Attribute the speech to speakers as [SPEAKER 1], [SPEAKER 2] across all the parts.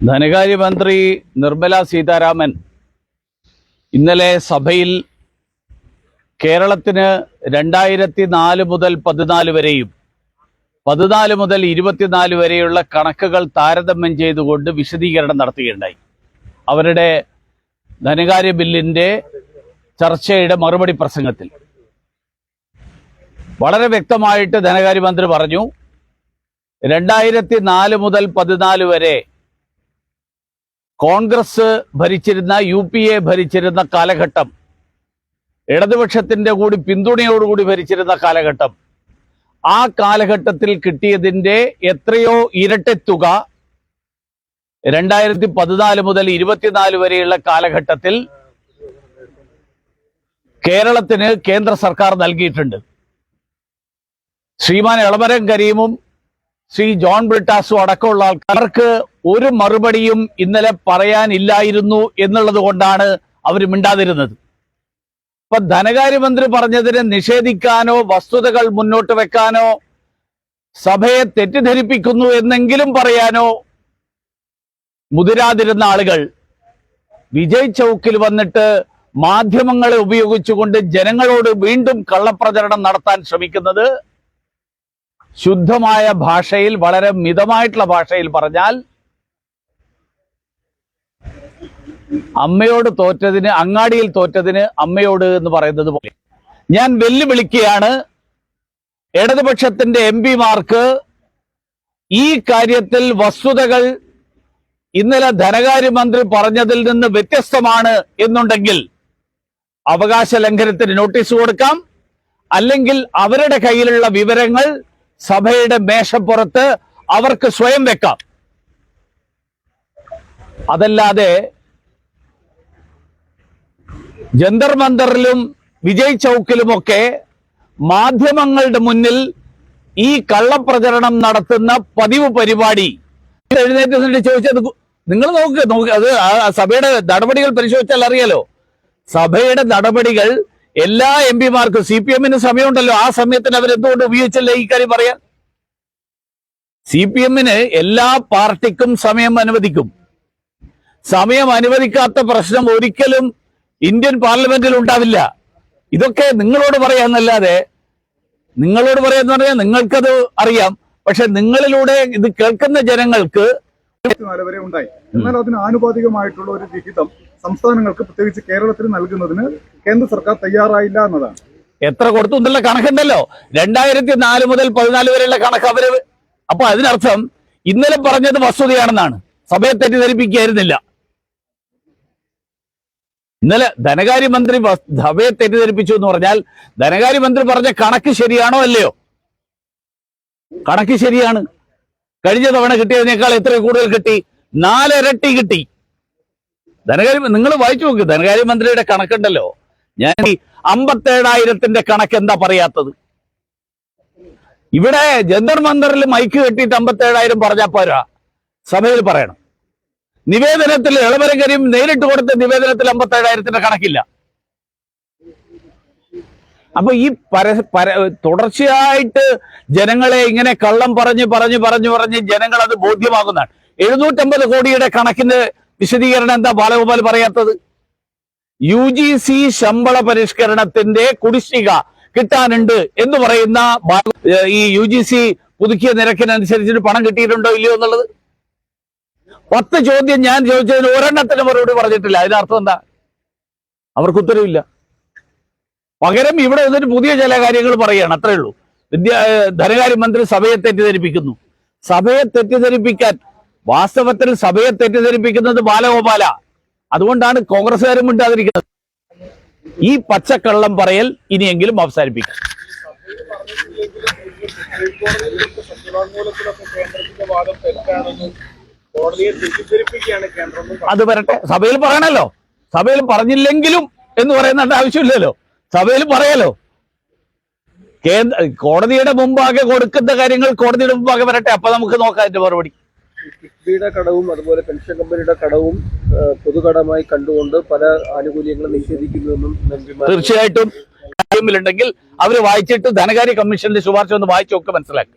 [SPEAKER 1] ധനകാര്യമന്ത്രി നിർമ്മല സീതാരാമൻ ഇന്നലെ സഭയിൽ കേരളത്തിന് രണ്ടായിരത്തി നാല് മുതൽ പതിനാല് വരെയും പതിനാല് മുതൽ ഇരുപത്തിനാല് വരെയുള്ള കണക്കുകൾ താരതമ്യം ചെയ്തുകൊണ്ട് വിശദീകരണം നടത്തുകയുണ്ടായി. അവരുടെ ധനകാര്യ ബില്ലിന്റെ ചർച്ചയുടെ മറുപടി പ്രസംഗത്തിൽ. വളരെ വ്യക്തമായിട്ട് ധനകാര്യമന്ത്രി പറഞ്ഞു രണ്ടായിരത്തി നാല് മുതൽ പതിനാല് വരെ കോൺഗ്രസ് ഭരിച്ചിരുന്ന യു പി എ ഭരിച്ചിരുന്ന കാലഘട്ടം ഇടതുപക്ഷത്തിന്റെ കൂടി പിന്തുണയോടുകൂടി ഭരിച്ചിരുന്ന കാലഘട്ടം ആ കാലഘട്ടത്തിൽ കിട്ടിയതിന്റെ എത്രയോ ഇരട്ടി തുക രണ്ടായിരത്തി പതിനാല് മുതൽ ഇരുപത്തിനാല് വരെയുള്ള കാലഘട്ടത്തിൽ കേരളത്തിന് കേന്ദ്ര സർക്കാർ നൽകിയിട്ടുണ്ട്. ശ്രീമാൻ എളമരം കരീമും ശ്രീ ജോൺ ബ്രിട്ടാസു അടക്കമുള്ള ആൾക്കാർക്ക് ഒരു മറുപടിയും ഇന്നലെ പറയാനില്ലായിരുന്നു എന്നുള്ളത് കൊണ്ടാണ് അവർ മിണ്ടാതിരുന്നത്. ഇപ്പൊ ധനകാര്യമന്ത്രി പറഞ്ഞതിനെ നിഷേധിക്കാനോ വസ്തുതകൾ മുന്നോട്ട് വെക്കാനോ സഭയെ തെറ്റിദ്ധരിപ്പിക്കുന്നു എന്നെങ്കിലും പറയാനോ മുതിരാതിരുന്ന ആളുകൾ വിജയ് ചൗക്കിൽ വന്നിട്ട് മാധ്യമങ്ങളെ ഉപയോഗിച്ചുകൊണ്ട് ജനങ്ങളോട് വീണ്ടും കള്ളപ്രചരണം നടത്താൻ ശ്രമിക്കുന്നത് ശുദ്ധമായ ഭാഷയിൽ വളരെ മിതമായിട്ടുള്ള ഭാഷയിൽ പറഞ്ഞാൽ അമ്മയോട് തോറ്റതിന് അങ്ങാടിയിൽ തോറ്റതിന് അമ്മയോട് എന്ന് പറയുന്നത് പോലെ. ഞാൻ വെല്ലുവിളിക്കുകയാണ് ഇടതുപക്ഷത്തിന്റെ എം പിമാർക്ക് ഈ കാര്യത്തിൽ വസ്തുതകൾ ഇന്നലെ ധനകാര്യമന്ത്രി പറഞ്ഞതിൽ നിന്ന് വ്യത്യസ്തമാണ് എന്നുണ്ടെങ്കിൽ അവകാശ ലംഘനത്തിന് നോട്ടീസ് കൊടുക്കാം. അല്ലെങ്കിൽ അവരുടെ കയ്യിലുള്ള വിവരങ്ങൾ സഭയുടെ മേശപ്പുറത്ത് അവർക്ക് സ്വയം വെക്കാം. അതല്ലാതെ ജന്തർ മന്ദറിലും വിജയ് ചൗക്കിലുമൊക്കെ മാധ്യമങ്ങളുടെ മുന്നിൽ ഈ കള്ളപ്രചരണം നടത്തുന്ന പതിവ് പരിപാടി. എഴുന്നേറ്റ് ചോദിച്ചത് നിങ്ങൾ നോക്ക് നോക്ക് അത് സഭയുടെ നടപടികൾ പരിശോധിച്ചാൽ അറിയാലോ. സഭയുടെ നടപടികൾ എല്ലാ എം പിമാർക്കും സി പി എമ്മിന് സമയമുണ്ടല്ലോ. ആ സമയത്തിന് അവരെന്തുകൊണ്ട് ഉപയോഗിച്ചല്ലേ ഈ കാര്യം പറയാൻ? സി പി എമ്മിന് എല്ലാ പാർട്ടിക്കും സമയം അനുവദിക്കും. സമയം അനുവദിക്കാത്ത പ്രശ്നം ഒരിക്കലും ഇന്ത്യൻ പാർലമെന്റിൽ ഉണ്ടാവില്ല. ഇതൊക്കെ നിങ്ങളോട് പറയാന്നല്ലാതെ നിങ്ങളോട് പറയാന്ന് പറഞ്ഞാൽ നിങ്ങൾക്കത് അറിയാം. പക്ഷെ നിങ്ങളിലൂടെ ഇത് കേൾക്കുന്ന ജനങ്ങൾക്ക്
[SPEAKER 2] ഉണ്ടായി. എന്നാൽ അതിന് ആനുപാതികമായിട്ടുള്ള ഒരു വിഹിതം സംസ്ഥാനങ്ങൾക്ക് പ്രത്യേകിച്ച് കേരളത്തിന് നൽകുന്നതിന് കേന്ദ്ര സർക്കാർ തയ്യാറായില്ല എന്നതാണ്.
[SPEAKER 1] എത്ര കൊടുത്തു എന്നുള്ള കണക്കുണ്ടല്ലോ. രണ്ടായിരത്തി നാല് മുതൽ പതിനാല് വരെയുള്ള കണക്ക് അവർ അപ്പൊ അതിനർത്ഥം ഇന്നലെ പറഞ്ഞത് വസ്തുതയാണെന്നാണ്. സഭയെ തെറ്റിദ്ധരിപ്പിക്കുകയായിരുന്നില്ല ഇന്നലെ ധനകാര്യമന്ത്രി സഭയെ തെറ്റിദ്ധരിപ്പിച്ചു എന്ന് പറഞ്ഞാൽ ധനകാര്യമന്ത്രി പറഞ്ഞ കണക്ക് ശരിയാണോ അല്ലയോ? കണക്ക് ശരിയാണ്. കഴിഞ്ഞ തവണ കിട്ടിയതിനേക്കാൾ എത്ര കൂടുതൽ കിട്ടി? നാലിരട്ടി കിട്ടി. ധനകാര്യ നിങ്ങൾ വായിച്ചു നോക്ക്. ധനകാര്യമന്ത്രിയുടെ കണക്കുണ്ടല്ലോ. ഞാൻ അമ്പത്തേഴായിരത്തിന്റെ കണക്ക് എന്താ പറയാത്തത്? ഇവിടെ ജന്തർ മന്ദറിൽ മൈക്ക് കെട്ടിയിട്ട് അമ്പത്തേഴായിരം പറഞ്ഞാൽ പോരാ. സഭയിൽ പറയണം. നിവേദനത്തിൽ ഇളവരകരിയും നേരിട്ട് കൊടുത്ത നിവേദനത്തിൽ അമ്പത്തേഴായിരത്തിന്റെ കണക്കില്ല. അപ്പൊ ഈ പര പര തുടർച്ചയായിട്ട് ജനങ്ങളെ ഇങ്ങനെ കള്ളം പറഞ്ഞ് പറഞ്ഞ് പറഞ്ഞ് പറഞ്ഞ് ജനങ്ങൾ അത് ബോധ്യമാകുന്നതാണ്. എഴുന്നൂറ്റമ്പത് കോടിയുടെ കണക്കിന്റെ വിശദീകരണം എന്താ ബാലഗോപാൽ പറയാത്തത്? യു ജി സി ശമ്പള പരിഷ്കരണത്തിന്റെ കുടിശ്ശിക കിട്ടാനുണ്ട് എന്ന് പറയുന്ന ഈ യു ജി സി പുതുക്കിയ നിരക്കിനനുസരിച്ചിട്ട് പണം കിട്ടിയിട്ടുണ്ടോ ഇല്ലയോ എന്നുള്ളത്? പത്ത് ചോദ്യം ഞാൻ ചോദിച്ചതിന് ഒരെണ്ണത്തിന് മറുപടി പറഞ്ഞിട്ടില്ല. അതിനർത്ഥം എന്താ? അവർക്ക് ഉത്തരവില്ല. പകരം ഇവിടെ വന്നിട്ട് പുതിയ ചില കാര്യങ്ങൾ പറയുകയാണ്. അത്രേ ഉള്ളൂ. വിദ്യ ധനകാര്യമന്ത്രി സഭയെ തെറ്റിദ്ധരിപ്പിക്കുന്നു. സഭയെ തെറ്റിദ്ധരിപ്പിക്കാൻ വാസ്തവത്തിൽ സഭയെ തെറ്റിദ്ധരിപ്പിക്കുന്നത് ബാലഗോപാല. അതുകൊണ്ടാണ് കോൺഗ്രസ്സുകാരും മിണ്ടാതിരിക്കുന്നത്. ഈ പച്ചക്കള്ളം പറയൽ ഇനിയെങ്കിലും അവസാനിപ്പിക്കാം. അത് വരട്ടെ. സഭയിൽ പറയണല്ലോ. സഭയിൽ പറഞ്ഞില്ലെങ്കിലും എന്ന് പറയുന്നുണ്ട് ആവശ്യമില്ലല്ലോ. സഭയിൽ പറയാലോ? കേന്ദ്ര കോടതിയുടെ മുമ്പാകെ കൊടുക്കുന്ന കാര്യങ്ങൾ കോടതിയുടെ മുമ്പാകെ വരട്ടെ. അപ്പൊ നമുക്ക് നോക്കാം അതിന്റെ മറുപടി.
[SPEAKER 3] കിഫ്ബിയുടെ കടവും അതുപോലെ പെൻഷൻ കമ്പനിയുടെ കടവും പൊതുകടമായി കണ്ടുകൊണ്ട് പല ആനുകൂല്യങ്ങളും നിഷേധിക്കുന്നുവെന്നും
[SPEAKER 1] തീർച്ചയായിട്ടും കാര്യമില്ലുണ്ടെങ്കിൽ അവർ വായിച്ചിട്ട് ധനകാര്യ കമ്മീഷന്റെ ശുപാർശ ഒന്ന് വായിച്ചു നോക്കുക മനസ്സിലാക്കുക.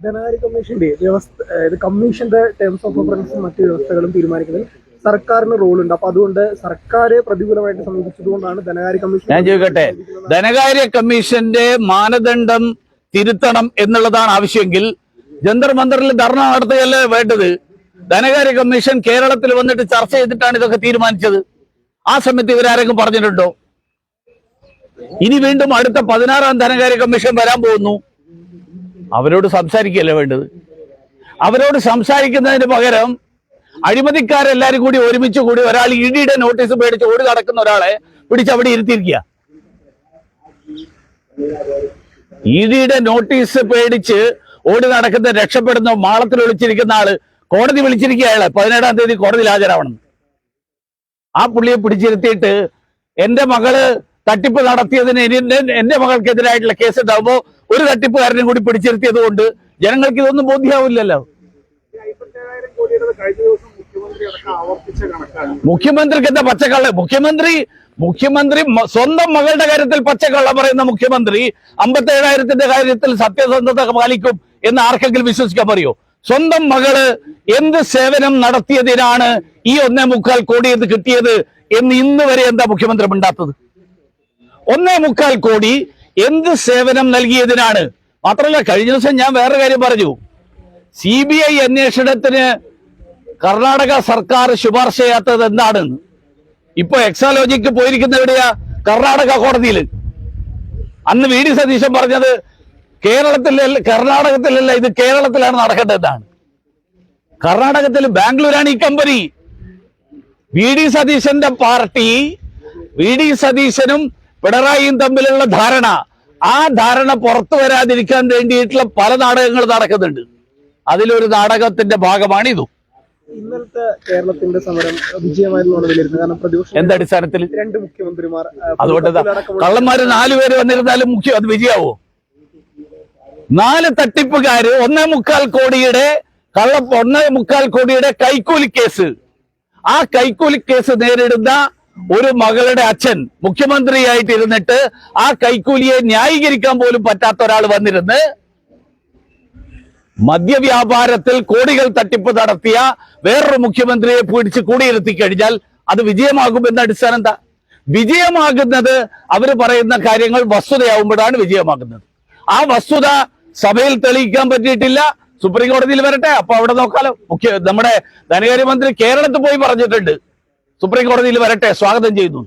[SPEAKER 4] ധനകാര്യ കമ്മീഷന്റെ വ്യവസ്ഥ കമ്മീഷന്റെ ടേംസ് ഓഫ് റെഫറൻസും മറ്റു വ്യവസ്ഥകളും തീരുമാനിക്കുന്നതിൽ സർക്കാരിന് റോൾ ഉണ്ട് അപ്പൊ അതുകൊണ്ട് സർക്കാരെ പ്രതികൂലമായിട്ട് സമീപിച്ചതുകൊണ്ടാണ് ധനകാര്യ കമ്മീഷൻ
[SPEAKER 1] ഞാൻ ചോദിക്കട്ടെ ധനകാര്യ കമ്മീഷന്റെ മാനദണ്ഡം തിരുത്തണം എന്നുള്ളതാണ് ആവശ്യമെങ്കിൽ ജന്തർ മന്ദറിൽ ധർണ നടത്തുകയല്ലേ വേണ്ടത്? ധനകാര്യ കമ്മീഷൻ കേരളത്തിൽ വന്നിട്ട് ചർച്ച ചെയ്തിട്ടാണ് ഇതൊക്കെ തീരുമാനിച്ചത്. ആ സമയത്ത് ഇവരാരെങ്കിലും പറഞ്ഞിട്ടുണ്ടോ? ഇനി വീണ്ടും അടുത്ത പതിനാറാം ധനകാര്യ കമ്മീഷൻ വരാൻ പോകുന്നു. അവരോട് സംസാരിക്കുകയല്ലേ വേണ്ടത്? അവരോട് സംസാരിക്കുന്നതിന് പകരം അഴിമതിക്കാരെല്ലാരും കൂടി ഒരുമിച്ച് കൂടി ഒരാൾ ഇഡിയുടെ നോട്ടീസ് മേടിച്ച് ഓടി നടക്കുന്ന ഒരാളെ പിടിച്ച് അവിടെ ഇരുത്തിയിരിക്കുക. ഇഡിയുടെ നോട്ടീസ് പേടിച്ച് ഓടി നടക്കുന്ന രക്ഷപ്പെടുന്ന മാളത്തിൽ വിളിച്ചിരിക്കുന്ന ആൾ കോടതി വിളിച്ചിരിക്കുക അയാളെ. പതിനേഴാം തീയതി കോടതിയിൽ ഹാജരാവണം. ആ പുള്ളിയെ പിടിച്ചിരുത്തിയിട്ട് എന്റെ മകൾ തട്ടിപ്പ് നടത്തിയതിന് എന്റെ മകൾക്കെതിരായിട്ടുള്ള കേസ് ഉണ്ടാവുമ്പോ ഒരു തട്ടിപ്പുകാരനും കൂടി പിടിച്ചിരുത്തിയത് കൊണ്ട് ജനങ്ങൾക്ക് ഇതൊന്നും ബോധ്യമാവില്ലല്ലോ മുഖ്യമന്ത്രിക്ക് എന്താ പച്ചക്കള്ള? മുഖ്യമന്ത്രി മുഖ്യമന്ത്രി സ്വന്തം മകളുടെ കാര്യത്തിൽ പച്ചക്കള്ള പറയുന്ന മുഖ്യമന്ത്രി അമ്പത്തി ഏഴായിരത്തിന്റെ കാര്യത്തിൽ സത്യസന്ധത പാലിക്കും. എന്ന് ആർക്കെങ്കിലും വിശ്വസിക്കാൻ പറയോ? സ്വന്തം മകൾ എന്ത് സേവനം നടത്തിയതിനാണ് ഈ ഒന്നേ മുക്കാൽ കോടി എന്ന് കിട്ടിയത് എന്ന് ഇന്ന് വരെ എന്താ മുഖ്യമന്ത്രി മിണ്ടാത്തത്? ഒന്നേ മുക്കാൽ കോടി എന്ത് സേവനം നൽകിയതിനാണ്? മാത്രമല്ല കഴിഞ്ഞ ദിവസം ഞാൻ വേറെ കാര്യം പറഞ്ഞു. സി ബി ഐ അന്വേഷണത്തിന് കർണാടക സർക്കാർ ശുപാർശ ചെയ്യാത്തത് എന്താണെന്ന്. ഇപ്പൊ എക്സാലോജിക്ക് പോയിരിക്കുന്ന എവിടെയാ കർണാടക കോടതിയിൽ അന്ന് വി ഡി സതീശൻ പറഞ്ഞത് കേരളത്തിലല്ല കർണാടകത്തിലല്ല ഇത് കേരളത്തിലാണ് നടക്കേണ്ടതാണ് കർണാടകത്തിൽ ബാംഗ്ലൂരാണ് ഈ കമ്പനി വി ഡി സതീശന്റെ പാർട്ടി വി ഡി സതീശനും പിണറായിയും തമ്മിലുള്ള ധാരണ. ആ ധാരണ പുറത്തു വരാതിരിക്കാൻ വേണ്ടിയിട്ടുള്ള പല നാടകങ്ങൾ നടക്കുന്നുണ്ട്. അതിലൊരു നാടകത്തിന്റെ ഭാഗമാണ് ഇതും.
[SPEAKER 4] ഇന്നലത്തെ കേരളത്തിന്റെ സമരം വിജയമായിരുന്നു കാരണം പ്രതിപക്ഷം
[SPEAKER 1] എന്ത് അടിസ്ഥാനത്തിൽ?
[SPEAKER 4] രണ്ട് മുഖ്യമന്ത്രിമാർ
[SPEAKER 1] അതുകൊണ്ട് കള്ളന്മാര് നാലുപേര് വന്നിരുന്നാലും മുഖ്യം അത് വിജയാവോ? നാല് തട്ടിപ്പുകാര് ഒന്നേ മുക്കാൽ കോടിയുടെ കള്ള ഒന്നേ മുക്കാൽ കോടിയുടെ കൈക്കൂലി കേസ്. ആ കൈക്കൂലി കേസ് നേരിടുന്ന ഒരു മകളുടെ അച്ഛൻ മുഖ്യമന്ത്രിയായിട്ടിരുന്നിട്ട് ആ കൈക്കൂലിയെ ന്യായീകരിക്കാൻ പോലും പറ്റാത്ത ഒരാൾ വന്നിരുന്ന് മദ്യവ്യാപാരത്തിൽ കോടികൾ തട്ടിപ്പ് നടത്തിയ വേറൊരു മുഖ്യമന്ത്രിയെ പിടിച്ച് കൂടിയിരുത്തി കഴിഞ്ഞാൽ അത് വിജയമാകുമെന്ന അടിസ്ഥാനം എന്താ? വിജയമാകുന്നത് അവർ പറയുന്ന കാര്യങ്ങൾ വസ്തുതയാവുമ്പോഴാണ് വിജയമാകുന്നത്. ആ വസ്തുത സഭയിൽ തെളിയിക്കാൻ പറ്റിയിട്ടില്ല. സുപ്രീം കോടതിയിൽ വരട്ടെ. അപ്പൊ അവിടെ നോക്കാലോ. മുഖ്യ നമ്മുടെ ധനകാര്യമന്ത്രി കേരളത്തിൽ പോയി പറഞ്ഞിട്ടുണ്ട്. സുപ്രീം കോടതിയിൽ വരട്ടെ. സ്വാഗതം ചെയ്യുന്നു.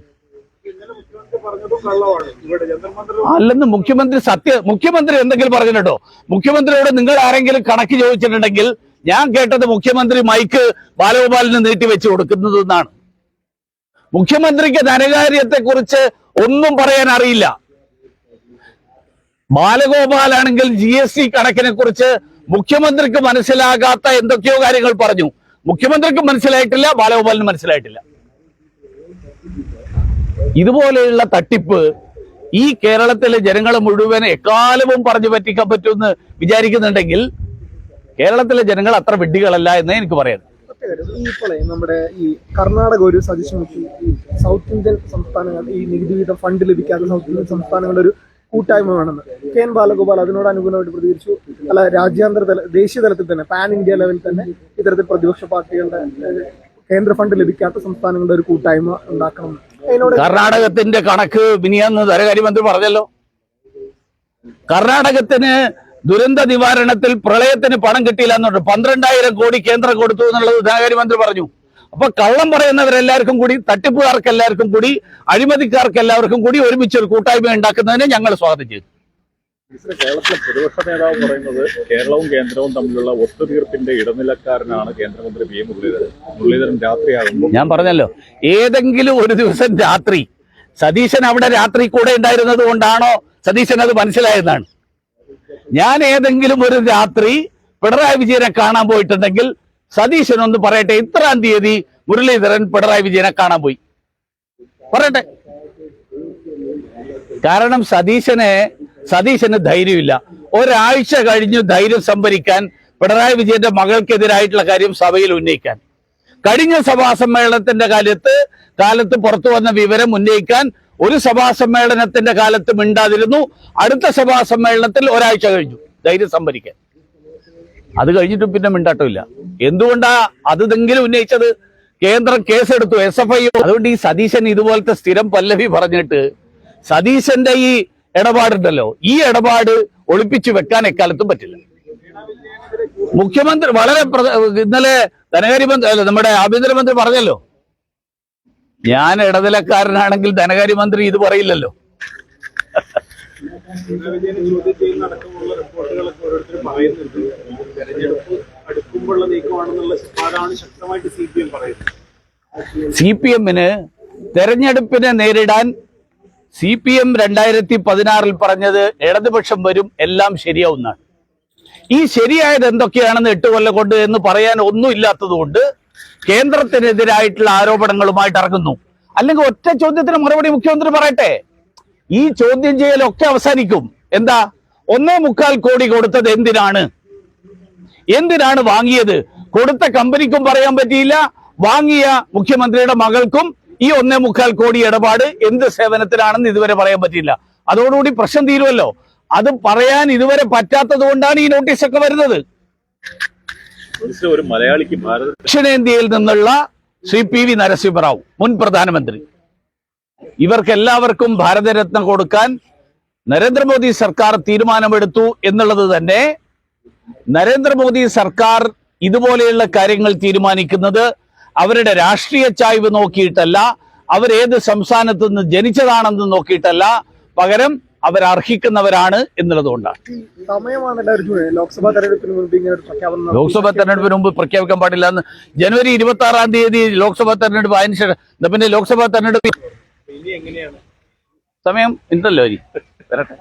[SPEAKER 1] അല്ലെന്ന് മുഖ്യമന്ത്രി സത്യ മുഖ്യമന്ത്രി എന്തെങ്കിലും പറഞ്ഞിട്ടുണ്ടോ? മുഖ്യമന്ത്രിയോട് നിങ്ങൾ ആരെങ്കിലും കണക്ക് ചോദിച്ചിട്ടുണ്ടെങ്കിൽ ഞാൻ കേട്ടത് മുഖ്യമന്ത്രി മൈക്ക് ബാലഗോപാലിന് നീട്ടി വെച്ച് കൊടുക്കുന്നത് എന്നാണ്. മുഖ്യമന്ത്രിക്ക് ധനകാര്യത്തെ കുറിച്ച് ഒന്നും പറയാൻ അറിയില്ല. ബാലഗോപാലാണെങ്കിൽ ജി എസ് ടി കണക്കിനെ കുറിച്ച് മുഖ്യമന്ത്രിക്ക് മനസ്സിലാകാത്ത എന്തൊക്കെയോ കാര്യങ്ങൾ പറഞ്ഞു. മുഖ്യമന്ത്രിക്ക് മനസ്സിലായിട്ടില്ല ബാലഗോപാലിന് മനസ്സിലായിട്ടില്ല. ഇതുപോലെയുള്ള തട്ടിപ്പ് ഈ കേരളത്തിലെ ജനങ്ങൾ മുഴുവൻ എക്കാലവും പറഞ്ഞു പറ്റിക്കാൻ പറ്റുമെന്ന് വിചാരിക്കുന്നുണ്ടെങ്കിൽ കേരളത്തിലെ ജനങ്ങൾ അത്ര വിഡ്ഢികളല്ല എന്നേ എനിക്ക് പറയാം
[SPEAKER 4] നമ്മുടെ ഈ കർണാടക ഒരു സജഷൻ സൗത്ത് ഇന്ത്യൻ സംസ്ഥാനങ്ങൾ ഈ നികുതി വിഹിതം ഫണ്ട് ലഭിക്കാത്ത സൗത്ത് ഇന്ത്യൻ സംസ്ഥാനങ്ങളുടെ ഒരു കൂട്ടായ്മ വേണമെന്ന്. കെ എൻ ബാലഗോപാൽ അതിനോട് അനുകൂലമായിട്ട് പ്രതികരിച്ചു. അല്ല രാജ്യാന്തര തല ദേശീയ തലത്തിൽ തന്നെ പാൻ ഇന്ത്യ ലെവലിൽ തന്നെ ഇത്തരത്തിൽ പ്രതിപക്ഷ പാർട്ടികളുടെ കേന്ദ്ര ഫണ്ട് ലഭിക്കാത്ത സംസ്ഥാനങ്ങളുടെ ഒരു കൂട്ടായ്മ ഉണ്ടാക്കണം. അതിനോട്
[SPEAKER 1] കർണാടകത്തിന്റെ കണക്ക് മിനിയാന്ന് ധനകാര്യമന്ത്രി പറഞ്ഞല്ലോ. കർണാടകത്തിന് ദുരന്ത നിവാരണത്തിൽ പ്രളയത്തിന് പണം കിട്ടിയില്ല എന്നുണ്ട്. പന്ത്രണ്ടായിരം കോടി കേന്ദ്രം കൊടുത്തു എന്നുള്ളത് ധനകാര്യമന്ത്രി പറഞ്ഞു. അപ്പൊ കള്ളം പറയുന്നവരെല്ലാവർക്കും കൂടി തട്ടിപ്പുകാർക്ക് എല്ലാവർക്കും കൂടി അഴിമതിക്കാർക്ക് എല്ലാവർക്കും കൂടി ഒരുമിച്ച് ഒരു കൂട്ടായ്മ ഉണ്ടാക്കുന്നതിനെ ഞങ്ങൾ സ്വാഗതം ചെയ്തു.
[SPEAKER 5] കേരളത്തിലെ പ്രതിപക്ഷ നേതാവ് പറയുന്നത് കേരളവും കേന്ദ്രവും തമ്മിലുള്ള ഒത്തുതീർപ്പിന്റെ ഇടനിലക്കാരനാണ് കേന്ദ്രമന്ത്രി വി. മുരളീധരൻ. മുരളീധരൻ രാത്രിയാകുമ്പോൾ
[SPEAKER 1] ഞാൻ പറഞ്ഞല്ലോ ഏതെങ്കിലും ഒരു ദിവസം രാത്രി സതീശൻ അവിടെ രാത്രി കൂടെ ഉണ്ടായിരുന്നത് കൊണ്ടാണോ സതീശൻ അത് മനസ്സിലായതാണ് ഞാൻ ഏതെങ്കിലും ഒരു രാത്രി പിണറായി വിജയനെ കാണാൻ പോയിട്ടുണ്ടെങ്കിൽ സതീശൻ ഒന്ന് പറയട്ടെ ഇത്രാം തീയതി മുരളീധരൻ പിണറായി വിജയനെ കാണാൻ പോയി. പറയട്ടെ. കാരണം സതീശനെ സതീശന് ധൈര്യമില്ല. ഒരാഴ്ച കഴിഞ്ഞു ധൈര്യം സംഭരിക്കാൻ പിണറായി വിജയന്റെ മകൾക്കെതിരായിട്ടുള്ള കാര്യം സഭയിൽ ഉന്നയിക്കാൻ. കഴിഞ്ഞ സഭാ സമ്മേളനത്തിന്റെ കാലത്ത് കാലത്ത് പുറത്തു വന്ന വിവരം ഉന്നയിക്കാൻ ഒരു സഭാ സമ്മേളനത്തിന്റെ കാലത്ത് മിണ്ടാതിരുന്നു. അടുത്ത സഭാ സമ്മേളനത്തിൽ ഒരാഴ്ച കഴിഞ്ഞു ധൈര്യം സംഭരിക്കാൻ. അത് കഴിഞ്ഞിട്ടും പിന്നെ മിണ്ടാട്ടമില്ല. എന്തുകൊണ്ടാ അതെങ്കിലും ഉന്നയിച്ചത്? കേന്ദ്രം കേസെടുത്തു എസ് എഫ് ഐ അതുകൊണ്ട് ഈ സതീശൻ ഇതുപോലത്തെ സ്ഥിരം പല്ലവി പറഞ്ഞിട്ട് സതീശന്റെ ഈ ഇടപാടുണ്ടല്ലോ ഈ ഇടപാട് ഒളിപ്പിച്ചു വെക്കാൻ എക്കാലത്തും പറ്റില്ല. മുഖ്യമന്ത്രി വളരെ ഇന്നലെ ധനകാര്യമന്ത്രി അല്ല നമ്മുടെ ആഭ്യന്തരമന്ത്രി പറഞ്ഞല്ലോ ഞാൻ ഇടനിലക്കാരനാണെങ്കിൽ ധനകാര്യമന്ത്രി ഇത് പറയില്ലല്ലോ.
[SPEAKER 3] ചോദ്യം ചെയ്യുന്ന തെരഞ്ഞെടുപ്പ് അടുക്കുമ്പോഴുള്ള നീക്കമാണെന്നുള്ള ശക്തമായിട്ട് സി പി എം പറയുന്നത്.
[SPEAKER 1] സി പി എമ്മിന് തെരഞ്ഞെടുപ്പിനെ നേരിടാൻ സി പി എം രണ്ടായിരത്തി പതിനാറിൽ പറഞ്ഞത് ഇടതുപക്ഷം വരും എല്ലാം ശരിയാവുന്നതാണ്. ഈ ശരിയായത് എന്തൊക്കെയാണെന്ന് എട്ട് കൊല്ലം കൊണ്ട് എന്ന് പറയാൻ ഒന്നും ഇല്ലാത്തതുകൊണ്ട് കേന്ദ്രത്തിനെതിരായിട്ടുള്ള ആരോപണങ്ങളുമായിട്ട് ഇറങ്ങുന്നു. അല്ലെങ്കിൽ ഒറ്റ ചോദ്യത്തിന് മറുപടി മുഖ്യമന്ത്രി പറയട്ടെ? ഈ ചോദ്യം ചെയ്യലൊക്കെ അവസാനിക്കും. എന്താ? ഒന്നേ മുക്കാൽ കോടി കൊടുത്തത് എന്തിനാണ്? എന്തിനാണ് വാങ്ങിയത്? കൊടുത്ത കമ്പനിക്കും പറയാൻ പറ്റിയില്ല. വാങ്ങിയ മുഖ്യമന്ത്രിയുടെ മകൾക്കും ഈ ഒന്നേ മുക്കാൽ കോടി ഇടപാട് എന്ത് സേവനത്തിലാണെന്ന് ഇതുവരെ പറയാൻ പറ്റിയില്ല. അതോടുകൂടി പ്രശ്നം തീരുമല്ലോ. അത് പറയാൻ ഇതുവരെ പറ്റാത്തത് കൊണ്ടാണ് ഈ നോട്ടീസൊക്കെ വരുന്നത്.
[SPEAKER 5] ഒരു മലയാളിക്ക്
[SPEAKER 1] ദക്ഷിണേന്ത്യയിൽ നിന്നുള്ള ശ്രീ പി വി നരസിംഹറാവു മുൻ പ്രധാനമന്ത്രി. ഇവർക്കെല്ലാവർക്കും ഭാരതരത്നം കൊടുക്കാൻ നരേന്ദ്രമോദി സർക്കാർ തീരുമാനമെടുത്തു എന്നുള്ളത് തന്നെ നരേന്ദ്രമോദി സർക്കാർ ഇതുപോലെയുള്ള കാര്യങ്ങൾ തീരുമാനിക്കുന്നത് അവരുടെ രാഷ്ട്രീയ ചായ്വ് നോക്കിയിട്ടല്ല അവരേത് സംസ്ഥാനത്ത് നിന്ന് ജനിച്ചതാണെന്ന് നോക്കിയിട്ടല്ല പകരം അവരർഹിക്കുന്നവരാണ് എന്നുള്ളതുകൊണ്ടാണ്.
[SPEAKER 4] സമയമാണ് എല്ലാവരും ചോദിക്കുന്നത് ലോക്സഭാ തെരഞ്ഞെടുപ്പിന്.
[SPEAKER 1] ലോക്സഭാ മുമ്പ് പ്രഖ്യാപിക്കാൻ പാടില്ല. എന്ന് ജനുവരി ഇരുപത്തി ആറാം തീയതി ലോക്സഭാ തെരഞ്ഞെടുപ്പ് അതിന് ശേഷം പിന്നെ ലോക്സഭാ തെരഞ്ഞെടുപ്പ് സമയം ഉണ്ടല്ലോ ഇനി. വരട്ടെ.